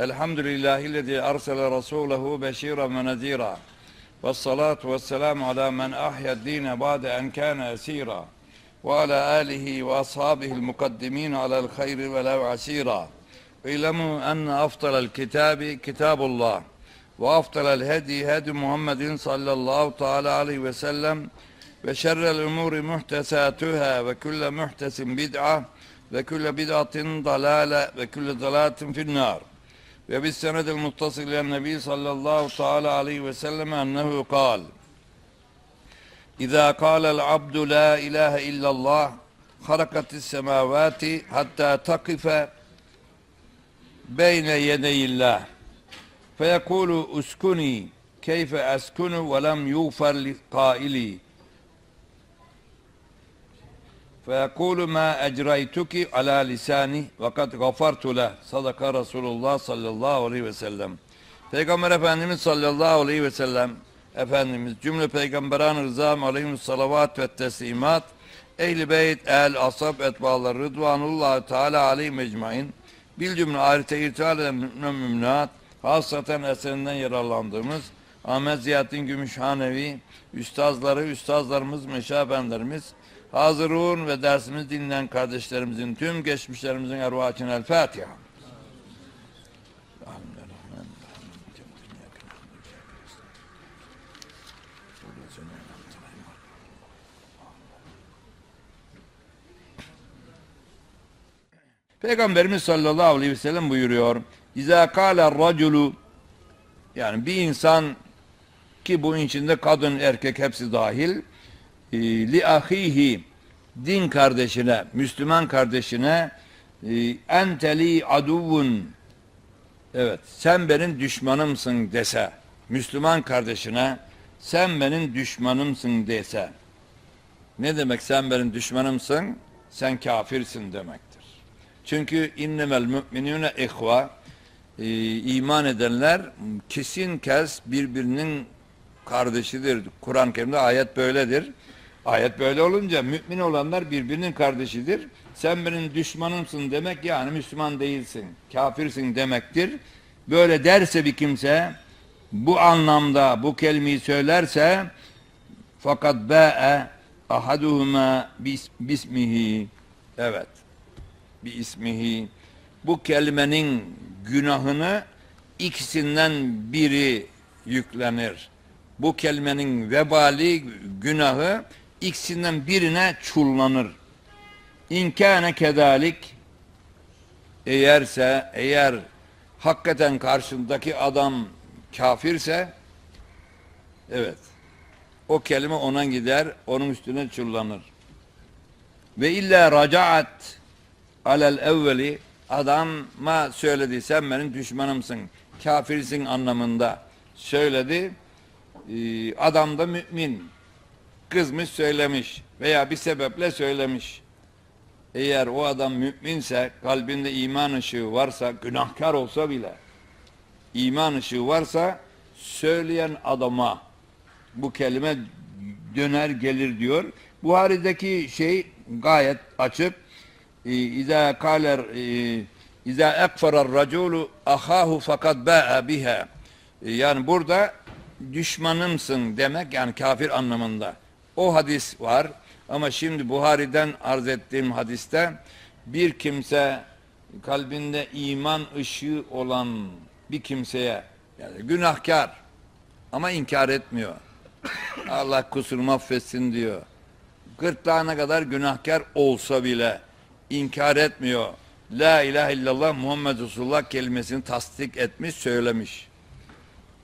الحمد لله الذي أرسل رسوله بشيرا ونذيرا والصلاة والسلام على من أحيا الدين بعد أن كان أسيرا وعلى آله وأصحابه المقدمين على الخير ولو عسيرا. اعلموا أن أفضل الكتاب كتاب الله وأفضل الهدي هدي محمد صلى الله تعالى عليه وسلم وشر الأمور محتساتها وكل محتس بدعة وكل بدعة ضلالة وكل ضلالة في النار. Külle bid'atin dalâle ve külle dalâtin finnâr. Ve bis senedil muttasil ile nebi sallallahu teala aleyhi ve sellem ennehu kal. İza kâlel abdu la ilahe illallah harakatis semavati hatta takife beyne yedeyillah. فيقول ما أجريتك على لساني وقد غفرت له صدق Resulullah sallallahu aleyhi ve sellem Peygamber Efendimiz sallallahu aleyhi ve sellem Efendimiz cümle peygamberan rızam aleyhim salavat ve teslimat ehli beyt el asab etbalar rıdvanullah teala aleyhi mecmain bil cümle ahirete irtihal eden müminat hasaten eserinden yararlandığımız Ahmet Ziyaddin Gümüşhanevi üstazları, üstazlarımız, meşabenlerimiz Hazırun ve dersimiz dinleyen kardeşlerimizin tüm geçmişlerimizin ervahine el Fatiha. Peygamberimiz sallallahu aleyhi ve sellem buyuruyor. İza kâle raculu yani bir insan ki bu içinde kadın erkek hepsi dahil li ahihi din kardeşine, Müslüman kardeşine e, enteli aduvun evet sen benim düşmanımsın dese Müslüman kardeşine sen benim düşmanımsın dese ne demek sen benim düşmanımsın sen kafirsin demektir. Çünkü innemel müminune ihva e, iman edenler kesin kes birbirinin kardeşidir. Kur'an-ı Kerim'de ayet böyledir. Ayet böyle olunca mümin olanlar birbirinin kardeşidir. Sen benim düşmanımsın demek yani Müslüman değilsin, kafirsin demektir. Böyle derse bir kimse bu anlamda bu kelimeyi söylerse fakat ba'e ahaduhuma bismihi evet bir ismihi bu kelimenin günahını ikisinden biri yüklenir. Bu kelimenin vebali günahı ikisinden birine çullanır. İnkâne kedalik eğerse eğer hakikaten karşındaki adam kafirse evet o kelime ona gider onun üstüne çullanır. Ve illa racaat alel evveli adama söyledi sen benim düşmanımsın kafirsin anlamında söyledi ee, adam da mümin kızmış söylemiş veya bir sebeple söylemiş. Eğer o adam müminse, kalbinde iman ışığı varsa, günahkar olsa bile, iman ışığı varsa, söyleyen adama bu kelime döner gelir diyor. Buhari'deki şey gayet açık. İza kaler İza ekferer raculu ahahu fakat ba'a biha. Yani burada düşmanımsın demek yani kafir anlamında. O hadis var ama şimdi Buhari'den arz ettiğim hadiste bir kimse kalbinde iman ışığı olan bir kimseye yani günahkar ama inkar etmiyor. Allah kusurumu affetsin diyor. Gırtlağına kadar günahkar olsa bile inkar etmiyor. La ilahe illallah Muhammed Resulullah kelimesini tasdik etmiş, söylemiş.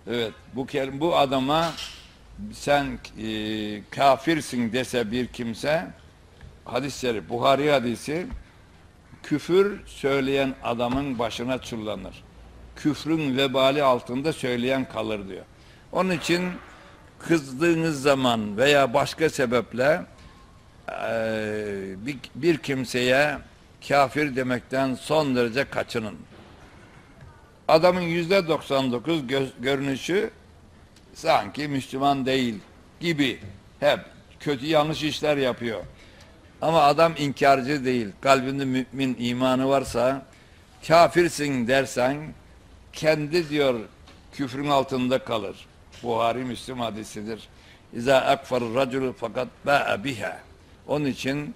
Evet, bu bu adama sen e, kafirsin dese bir kimse hadisleri Buhari hadisi küfür söyleyen adamın başına çullanır. küfrün vebali altında söyleyen kalır diyor. Onun için kızdığınız zaman veya başka sebeple eee, bir, bir kimseye kafir demekten son derece kaçının. Adamın yüzde 99 göz- görünüşü sanki Müslüman değil gibi hep kötü yanlış işler yapıyor. Ama adam inkarcı değil. Kalbinde mümin imanı varsa kafirsin dersen kendi diyor küfrün altında kalır. Buhari Müslim hadisidir. İza akfar raculu fakat ba'a biha. Onun için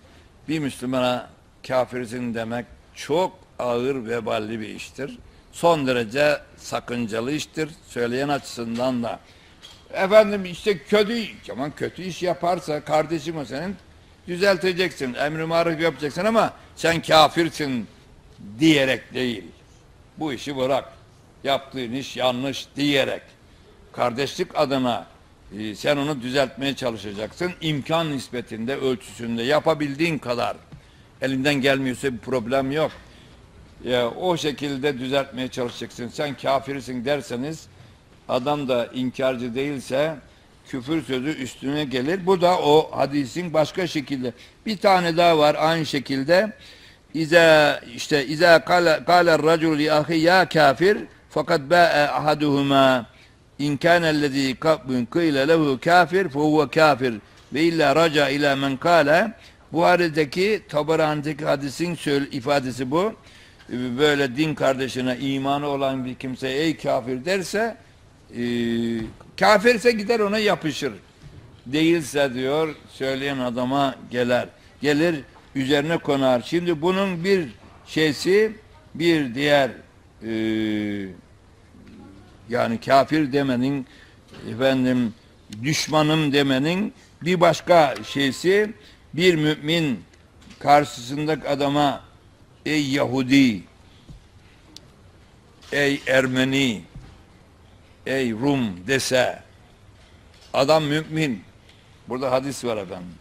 bir Müslümana kafirsin demek çok ağır veballi bir iştir. Son derece sakıncalı iştir. Söyleyen açısından da. Efendim işte kötü, aman kötü iş yaparsa kardeşim o senin düzelteceksin. Emri maruf yapacaksın ama sen kafirsin diyerek değil. Bu işi bırak. Yaptığın iş yanlış diyerek. Kardeşlik adına e, sen onu düzeltmeye çalışacaksın. İmkan nispetinde, ölçüsünde yapabildiğin kadar. Elinden gelmiyorsa bir problem yok. Ya, o şekilde düzeltmeye çalışacaksın. Sen kafirsin derseniz adam da inkarcı değilse küfür sözü üstüne gelir. Bu da o hadisin başka şekilde. Bir tane daha var aynı şekilde. İza işte iza kala kala racul li ahi ya kafir fakat ba'a ahaduhuma in kana allazi qila lehu kafir fe huve kafir ve illa raca ila men kala Buhari'deki Tabarani'deki hadisin ifadesi bu. Böyle din kardeşine imanı olan bir kimse ey kafir derse e, kafirse gider ona yapışır. Değilse diyor söyleyen adama gelir. Gelir üzerine konar. Şimdi bunun bir şeysi bir diğer e, yani kafir demenin efendim düşmanım demenin bir başka şeysi bir mümin karşısındaki adama ey Yahudi ey Ermeni ey Rum dese adam mümin burada hadis var efendim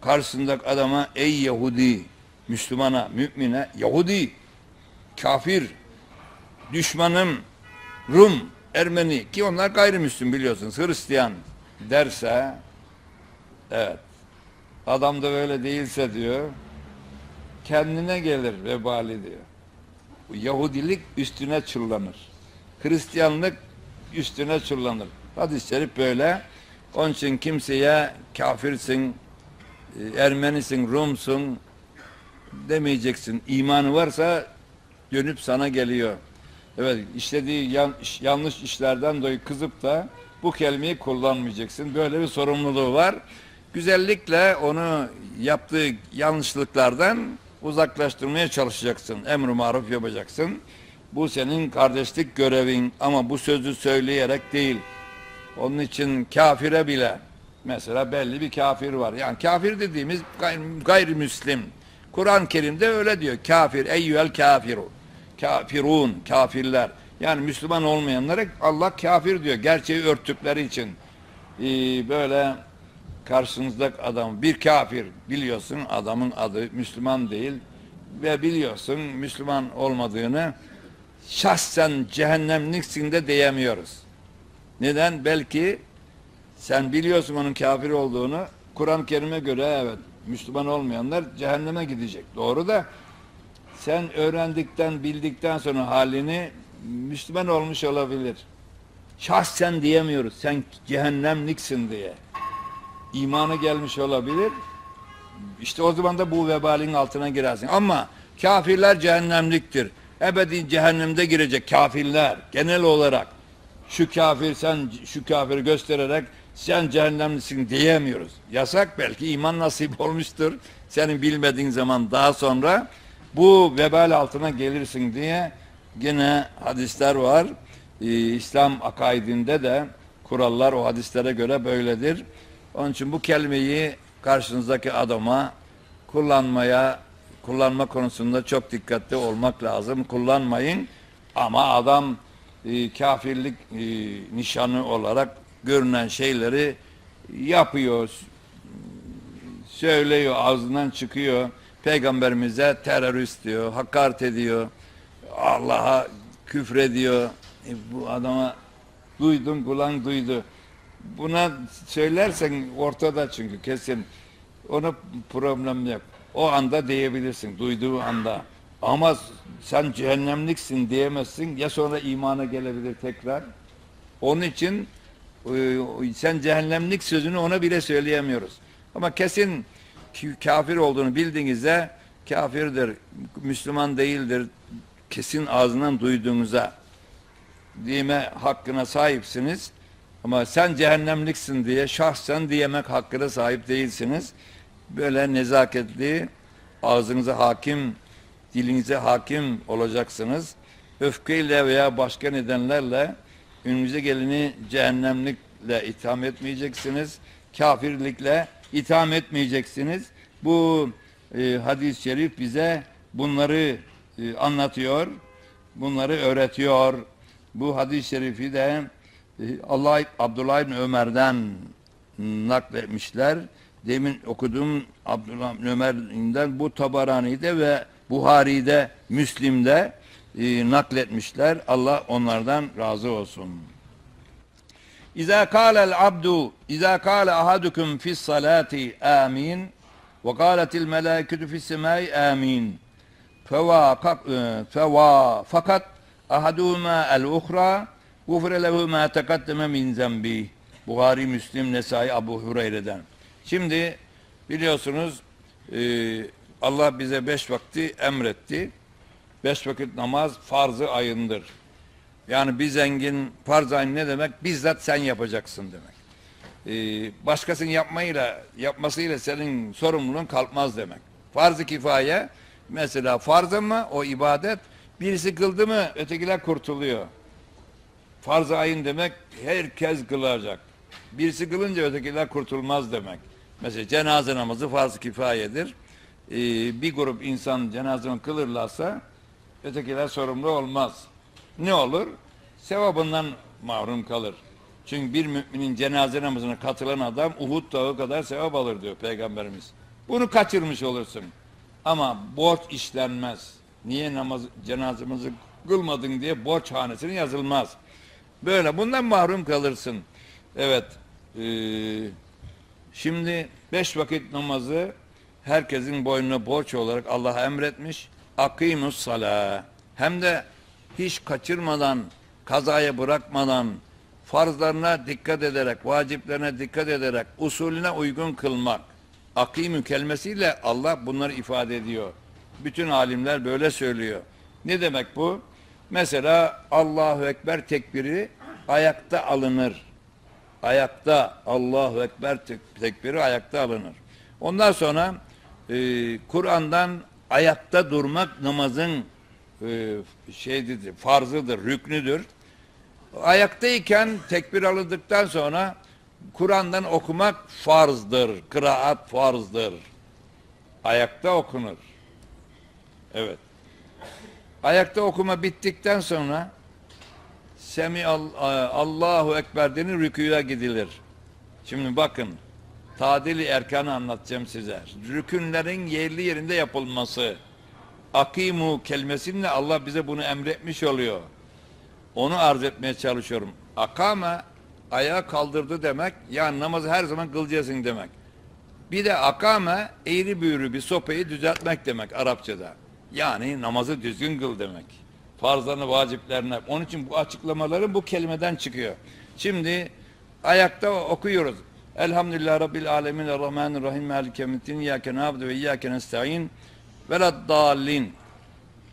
karşısındaki adama ey Yahudi Müslümana, mümine Yahudi kafir düşmanım Rum, Ermeni ki onlar gayrimüslim biliyorsunuz Hristiyan derse evet adam da böyle değilse diyor kendine gelir vebali diyor. Yahudilik üstüne çullanır. Hristiyanlık üstüne çullanır. Hadis-i şerif böyle. Onun için kimseye kafirsin, e, Ermenisin, Rumsun demeyeceksin. İmanı varsa dönüp sana geliyor. Evet işlediği yan- yanlış işlerden dolayı kızıp da bu kelimeyi kullanmayacaksın. Böyle bir sorumluluğu var. Güzellikle onu yaptığı yanlışlıklardan uzaklaştırmaya çalışacaksın. Emr-i maruf yapacaksın. Bu senin kardeşlik görevin ama bu sözü söyleyerek değil. Onun için kafire bile mesela belli bir kafir var. Yani kafir dediğimiz gayr- gayrimüslim. Kur'an-ı Kerim'de öyle diyor. Kafir, eyyüel kafiru. Kafirun, kafirler. Yani Müslüman olmayanlara Allah kafir diyor. Gerçeği örttükleri için. Ee, böyle karşınızdaki adam bir kafir biliyorsun adamın adı Müslüman değil ve biliyorsun Müslüman olmadığını şahsen cehennemliksin de diyemiyoruz. Neden? Belki sen biliyorsun onun kafir olduğunu Kur'an-ı Kerim'e göre evet Müslüman olmayanlar cehenneme gidecek. Doğru da sen öğrendikten bildikten sonra halini Müslüman olmuş olabilir. Şahsen diyemiyoruz. Sen cehennemliksin diye. İmanı gelmiş olabilir. İşte o zaman da bu vebalin altına girersin. Ama kafirler cehennemliktir. Ebedi cehennemde girecek kafirler genel olarak. Şu kafir sen şu kafiri göstererek sen cehennemlisin diyemiyoruz. Yasak belki iman nasip olmuştur. Senin bilmediğin zaman daha sonra bu vebal altına gelirsin diye gene hadisler var. Ee, İslam akaidinde de kurallar o hadislere göre böyledir. Onun için bu kelimeyi karşınızdaki adama kullanmaya kullanma konusunda çok dikkatli olmak lazım. Kullanmayın ama adam e, kafirlik e, nişanı olarak görünen şeyleri yapıyor, söylüyor, ağzından çıkıyor. Peygamberimize terörist diyor, hakaret ediyor. Allah'a küfrediyor. E, bu adama duydun kulağın duydu. Buna söylersen ortada çünkü kesin. Ona problem yok. O anda diyebilirsin, duyduğu anda. Ama sen cehennemliksin diyemezsin. Ya sonra imana gelebilir tekrar. Onun için e, sen cehennemlik sözünü ona bile söyleyemiyoruz. Ama kesin kafir olduğunu bildiğinizde kafirdir, Müslüman değildir. Kesin ağzından duyduğunuza diyeme hakkına sahipsiniz. Ama sen cehennemliksin diye şahsen diyemek hakkına sahip değilsiniz. Böyle nezaketli, ağzınıza hakim, dilinize hakim olacaksınız. Öfkeyle veya başka nedenlerle önünüze geleni cehennemlikle itham etmeyeceksiniz. Kafirlikle itham etmeyeceksiniz. Bu e, hadis-i şerif bize bunları e, anlatıyor. Bunları öğretiyor. Bu hadis-i şerifi de e, Allah Abdullah bin Ömer'den nakletmişler. Demin okuduğum Abdullah bin Ömer'den bu Tabarani'de ve Buhari'de, Müslim'de e, nakletmişler. Allah onlardan razı olsun. İza kâle'l abdu İza kâle ahadukum fis salati amin ve kâletil melâiketu fis semâi amin fakat ahaduhuma el uhra gufre lehu ma tekaddeme min zembi Buhari, Müslim, Nesai, Abu Hureyre'den. Şimdi biliyorsunuz e, Allah bize beş vakti emretti. Beş vakit namaz farz-ı ayındır. Yani bir zengin farz ayın ne demek? Bizzat sen yapacaksın demek. Ee, başkasının yapmayla yapmasıyla senin sorumluluğun kalkmaz demek. Farz-ı kifaye mesela farz ama o ibadet birisi kıldı mı ötekiler kurtuluyor. Farz-ı ayın demek herkes kılacak. Birisi kılınca ötekiler kurtulmaz demek. Mesela cenaze namazı farz-ı kifayedir. Ee, bir grup insan cenazeni kılırlarsa ötekiler sorumlu olmaz. Ne olur? Sevabından mahrum kalır. Çünkü bir müminin cenaze namazına katılan adam Uhud dağı kadar sevap alır diyor Peygamberimiz. Bunu kaçırmış olursun. Ama borç işlenmez. Niye namaz cenazemizi kılmadın diye borç hanesine yazılmaz. Böyle bundan mahrum kalırsın. Evet. eee, şimdi beş vakit namazı herkesin boynuna borç olarak Allah emretmiş. Akimus sala. Hem de hiç kaçırmadan, kazaya bırakmadan, farzlarına dikkat ederek, vaciplerine dikkat ederek, usulüne uygun kılmak. Akimü kelimesiyle Allah bunları ifade ediyor. Bütün alimler böyle söylüyor. Ne demek bu? Mesela Allahu Ekber tekbiri ayakta alınır. Ayakta Allahu Ekber tek- tekbiri ayakta alınır. Ondan sonra e, Kur'an'dan ayakta durmak namazın e, şeydidir, farzıdır, rüknüdür. Ayaktayken tekbir alındıktan sonra Kur'an'dan okumak farzdır, kıraat farzdır. Ayakta okunur. Evet. Ayakta okuma bittikten sonra Semi Allahu Ekber denir rüküye gidilir. Şimdi bakın tadili erkanı anlatacağım size. Rükünlerin yerli yerinde yapılması. Akimu kelimesiyle Allah bize bunu emretmiş oluyor. Onu arz etmeye çalışıyorum. Akame ayağa kaldırdı demek. Yani namazı her zaman kılacaksın demek. Bir de akame eğri büğrü bir sopayı düzeltmek demek Arapçada. Yani namazı düzgün kıl demek. Farzlarını, vaciplerini. Onun için bu açıklamaların bu kelimeden çıkıyor. Şimdi ayakta okuyoruz. Elhamdülillah Rabbil Alemin Errahmanirrahim Malike Yevmiddin İyyâke nâbudu ve İyyâke nestaîn veleddâllin.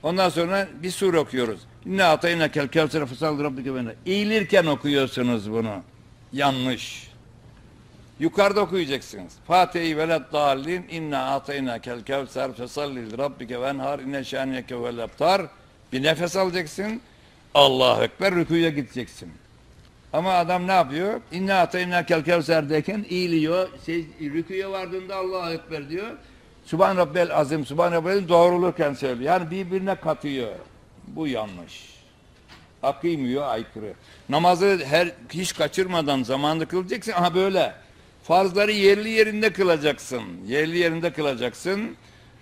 Ondan sonra bir sure okuyoruz. İnne atayna kel kevsere fesal rabbike bena. Eğilirken okuyorsunuz bunu. Yanlış. Yukarıda okuyacaksınız. Fatiha'yı veled dallin inna atayna kel kevser fesalli rabbike venhar inne şaniyeke vel abtar. Bir nefes alacaksın. Allahu Ekber rükuya gideceksin. Ama adam ne yapıyor? İnne atayna kel kevser derken eğiliyor. Şey, rüküye vardığında Allahu Ekber diyor. Subhan Rabbel Azim, Subhan Rabbel doğrulurken söylüyor. Yani birbirine katıyor. Bu yanlış. Akıymıyor, aykırı. Namazı her hiç kaçırmadan zamanında kılacaksın. Aha böyle. Farzları yerli yerinde kılacaksın. Yerli yerinde kılacaksın.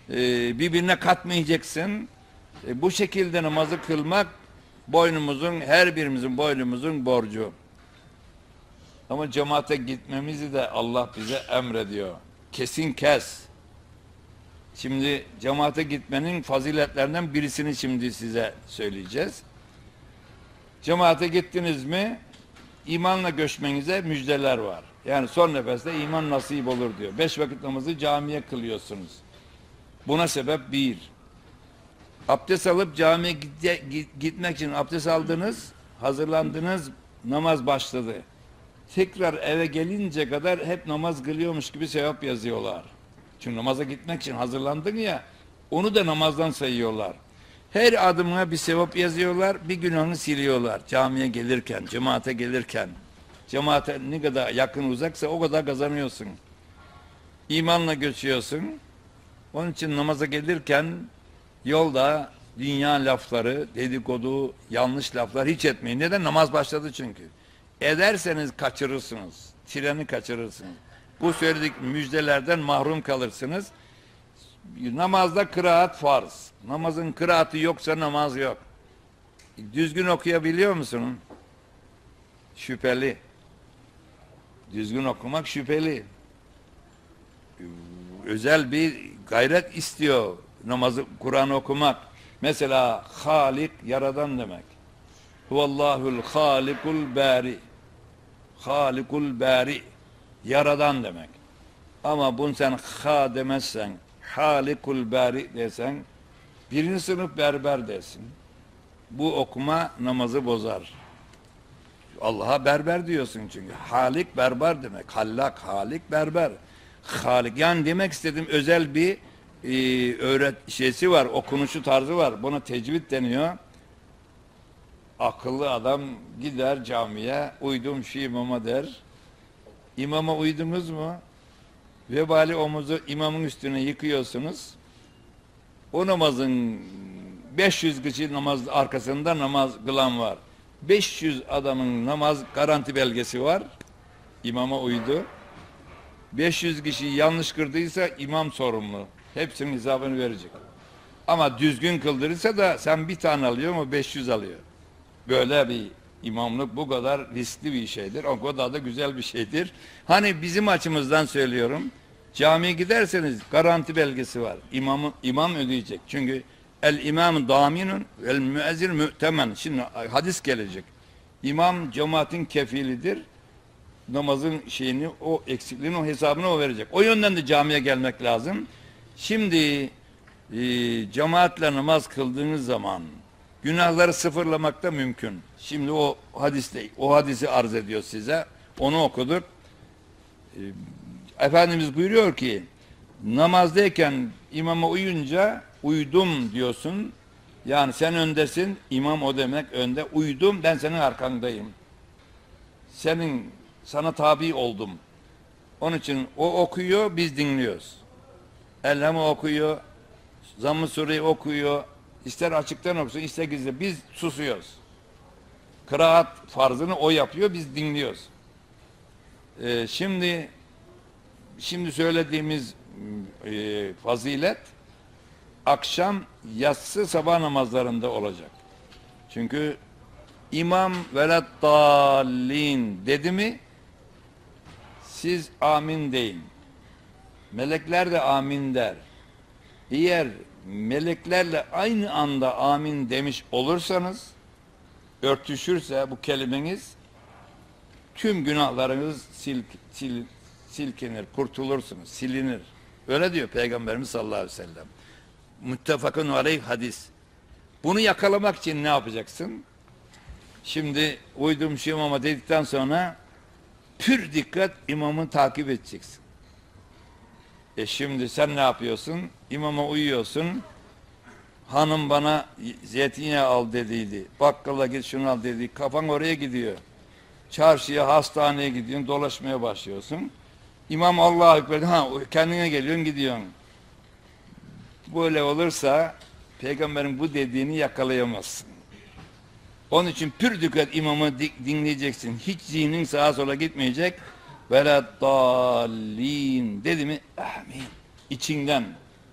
Ee, birbirine katmayacaksın. E, bu şekilde namazı kılmak boynumuzun, her birimizin boynumuzun borcu. Ama cemaate gitmemizi de Allah bize emrediyor. Kesin kes. Şimdi cemaate gitmenin faziletlerinden birisini şimdi size söyleyeceğiz. Cemaate gittiniz mi imanla göçmenize müjdeler var. Yani son nefeste iman nasip olur diyor. Beş vakit namazı camiye kılıyorsunuz. Buna sebep bir. Abdest alıp camiye gide- git- gitmek için abdest aldınız, hazırlandınız, namaz başladı. Tekrar eve gelince kadar hep namaz kılıyormuş gibi sevap yazıyorlar. Çünkü namaza gitmek için hazırlandın ya, onu da namazdan sayıyorlar. Her adımına bir sevap yazıyorlar, bir günahını siliyorlar. Camiye gelirken, cemaate gelirken. Cemaate ne kadar yakın uzaksa o kadar kazanıyorsun. İmanla göçüyorsun. Onun için namaza gelirken yolda dünya lafları, dedikodu, yanlış laflar hiç etmeyin. Neden? Namaz başladı çünkü. Ederseniz kaçırırsınız. Treni kaçırırsınız. Bu söyledik müjdelerden mahrum kalırsınız. Namazda kıraat farz. Namazın kıraatı yoksa namaz yok. Düzgün okuyabiliyor musun? Şüpheli. Düzgün okumak şüpheli. Özel bir gayret istiyor namazı Kur'an okumak. Mesela Halik yaradan demek. Huvallahul halikul bari. Halikul bari. Yaradan demek. Ama bunu sen ha demezsen, halikul bari desen, birinci sınıf berber desin. Bu okuma namazı bozar. Allah'a berber diyorsun çünkü. Halik berber demek. Hallak, halik berber. Halik yani demek istediğim özel bir e, öğret şeysi var, okunuşu tarzı var. Buna tecvid deniyor. Akıllı adam gider camiye, uydum şu imama der. İmama uydunuz mu? Vebali omuzu imamın üstüne yıkıyorsunuz. O namazın 500 kişi namaz arkasında namaz kılan var. 500 adamın namaz garanti belgesi var. İmama uydu. 500 kişi yanlış kırdıysa imam sorumlu. Hepsinin hesabını verecek. Ama düzgün kıldırırsa da sen bir tane alıyor mu 500 alıyor. Böyle bir imamlık bu kadar riskli bir şeydir. O kadar da güzel bir şeydir. Hani bizim açımızdan söylüyorum. Camiye giderseniz garanti belgesi var. İmamı, imam ödeyecek. Çünkü el imam daminun el müezzin mü'temen. Şimdi hadis gelecek. İmam cemaatin kefilidir. Namazın şeyini, o eksikliğini, o hesabını o verecek. O yönden de camiye gelmek lazım. Şimdi e, cemaatle namaz kıldığınız zaman günahları sıfırlamak da mümkün. Şimdi o hadiste, o hadisi arz ediyor size. Onu okuduk. E, Efendimiz buyuruyor ki namazdayken imama uyunca uydum diyorsun. Yani sen öndesin, imam o demek önde. Uydum, ben senin arkandayım. Senin, sana tabi oldum. Onun için o okuyor, biz dinliyoruz. Elhamı okuyor, Zamm-ı Sure'yi okuyor. İster açıktan okusun, ister gizli. Biz susuyoruz. Kıraat farzını o yapıyor, biz dinliyoruz. Ee, şimdi şimdi söylediğimiz e, fazilet akşam yatsı sabah namazlarında olacak. Çünkü imam velat dallin dedi mi siz amin deyin. Melekler de amin der. Eğer meleklerle aynı anda amin demiş olursanız örtüşürse bu kelimeniz tüm günahlarınız sil, sil, silkinir, kurtulursunuz, silinir. Öyle diyor Peygamberimiz sallallahu aleyhi ve sellem. Muttefakun aleyh hadis. Bunu yakalamak için ne yapacaksın? Şimdi uydum şu imama dedikten sonra pür dikkat imamı takip edeceksin. E şimdi sen ne yapıyorsun? İmama uyuyorsun. Hanım bana zeytinyağı al dediydi. Bakkala git şunu al dedi. Kafan oraya gidiyor. Çarşıya, hastaneye gidiyorsun, dolaşmaya başlıyorsun. İmam Allah'a ekber. Ha kendine geliyorsun, gidiyorsun. Böyle olursa peygamberin bu dediğini yakalayamazsın. Onun için pür dikkat imamı di- dinleyeceksin. Hiç zihnin sağa sola gitmeyecek. Velat dallin dedi mi? Amin. İçinden.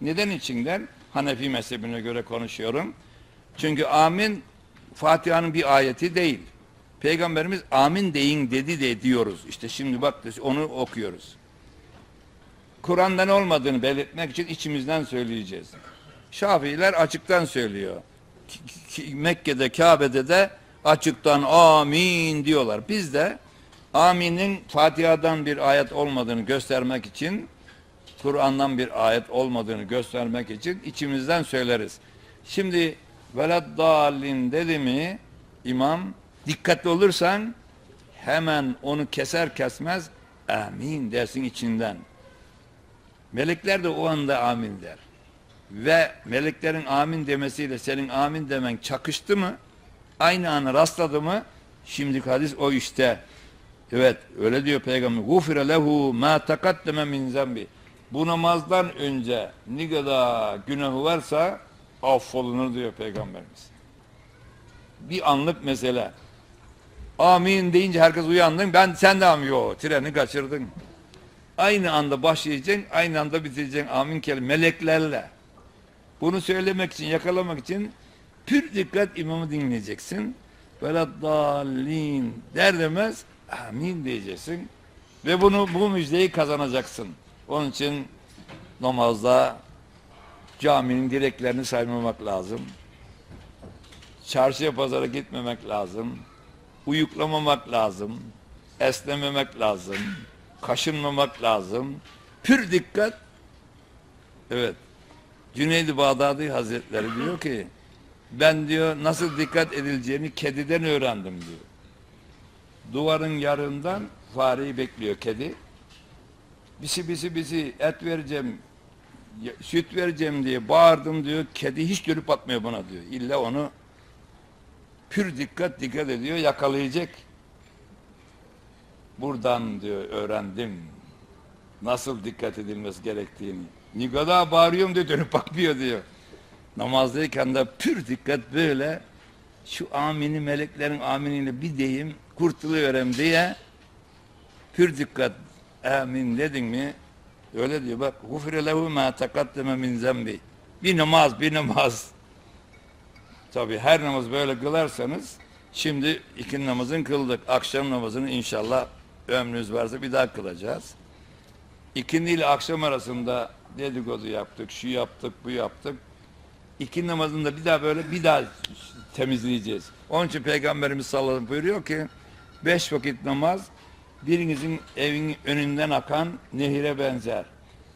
Neden içinden? Hanefi mezhebine göre konuşuyorum. Çünkü amin Fatiha'nın bir ayeti değil. Peygamberimiz amin deyin dedi de diyoruz. İşte şimdi bak onu okuyoruz. Kur'an'dan olmadığını belirtmek için içimizden söyleyeceğiz. Şafiiler açıktan söylüyor. Ki- Mekke'de, Kabe'de de açıktan amin diyorlar. Biz de aminin Fatiha'dan bir ayet olmadığını göstermek için Kur'an'dan bir ayet olmadığını göstermek için içimizden söyleriz. Şimdi veleddallin dedi mi imam dikkatli olursan hemen onu keser kesmez amin dersin içinden. Melekler de o anda amin der. Ve meleklerin amin demesiyle senin amin demen çakıştı mı? Aynı anı rastladı mı? Şimdi hadis o işte. Evet öyle diyor peygamber. Gufire lehu ma takaddeme min zembi. Bu namazdan önce ne kadar günahı varsa affolunur diyor peygamberimiz. Bir anlık mesele. Amin deyince herkes uyandı. Ben sen de amin. Yo treni kaçırdın. Aynı anda başlayacaksın, aynı anda bitireceksin amin kelime meleklerle. Bunu söylemek için, yakalamak için pür dikkat imamı dinleyeceksin. Böyle dallin der demez amin diyeceksin. Ve bunu bu müjdeyi kazanacaksın. Onun için namazda caminin direklerini saymamak lazım. Çarşıya pazara gitmemek lazım. Uyuklamamak lazım. Esnememek lazım. Kaşınmamak lazım. Pür dikkat. Evet. Cüneyd-i Bağdadi Hazretleri diyor ki ben diyor nasıl dikkat edileceğini kediden öğrendim diyor. Duvarın yarından fareyi bekliyor kedi. Bisi bisi bisi et vereceğim, süt vereceğim diye bağırdım diyor. Kedi hiç dönüp atmıyor bana diyor. İlla onu pür dikkat dikkat ediyor yakalayacak. Buradan diyor öğrendim nasıl dikkat edilmesi gerektiğini. Ne kadar bağırıyorum diyor dönüp bakmıyor diyor. Namazdayken de pür dikkat böyle şu amini meleklerin aminiyle bir deyim kurtuluyorum diye pür dikkat amin dedin mi? Öyle diyor. Bak gufire lehu ma takaddeme min zembi. Bir namaz bir namaz. Tabi her namaz böyle kılarsanız şimdi iki namazın kıldık. Akşam namazını inşallah ömrünüz varsa bir daha kılacağız. İkindi ile akşam arasında dedikodu yaptık, şu yaptık, bu yaptık. İki namazında bir daha böyle bir daha temizleyeceğiz. Onun için Peygamberimiz sallallahu aleyhi ve sellem buyuruyor ki beş vakit namaz birinizin evin önünden akan nehire benzer.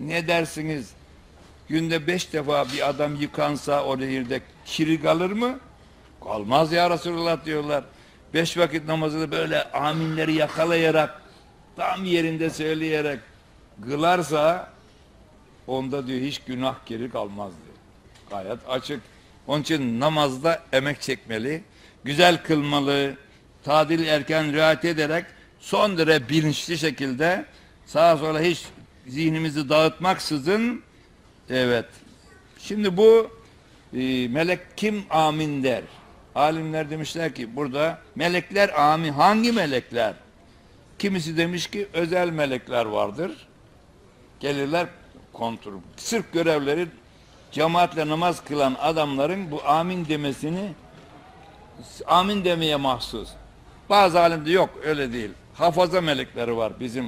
Ne dersiniz? Günde beş defa bir adam yıkansa o nehirde kiri kalır mı? Kalmaz ya Resulullah diyorlar. Beş vakit namazı da böyle aminleri yakalayarak tam yerinde söyleyerek kılarsa onda diyor hiç günah geri kalmaz diyor. Gayet açık. Onun için namazda emek çekmeli, güzel kılmalı, tadil erken riayet ederek son derece bilinçli şekilde sağa sola hiç zihnimizi dağıtmaksızın evet. Şimdi bu e, melek kim amin der? Alimler demişler ki burada melekler amin. Hangi melekler? Kimisi demiş ki özel melekler vardır gelirler kontrol. Sırf görevleri cemaatle namaz kılan adamların bu amin demesini amin demeye mahsus. Bazı alimde yok öyle değil. Hafaza melekleri var bizim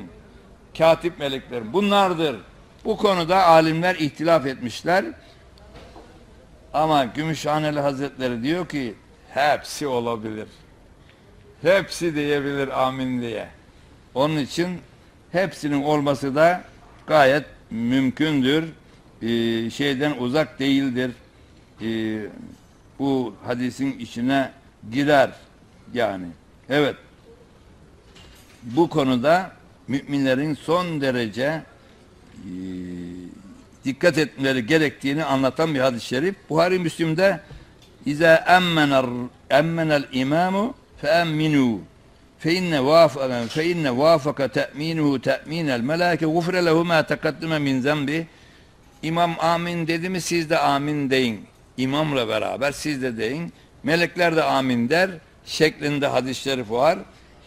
katip melekleri. Bunlardır. Bu konuda alimler ihtilaf etmişler. Ama Gümüşhaneli Hazretleri diyor ki hepsi olabilir. Hepsi diyebilir amin diye. Onun için hepsinin olması da gayet mümkündür. Ee, şeyden uzak değildir. Ee, bu hadisin içine girer yani. Evet. Bu konuda müminlerin son derece e, dikkat etmeleri gerektiğini anlatan bir hadis-i şerif. Buhari Müslim'de İza emmener emmenel imamu fe emminu fe inne vafaka fe inne vafaka te'minuhu te'minel melâke gufre lehu ma tekaddeme min zembi İmam amin dedi mi siz de amin deyin. İmamla beraber siz de deyin. Melekler de amin der. Şeklinde hadis-i şerif var.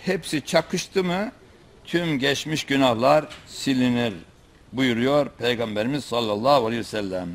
Hepsi çakıştı mı tüm geçmiş günahlar silinir buyuruyor Peygamberimiz sallallahu aleyhi ve sellem.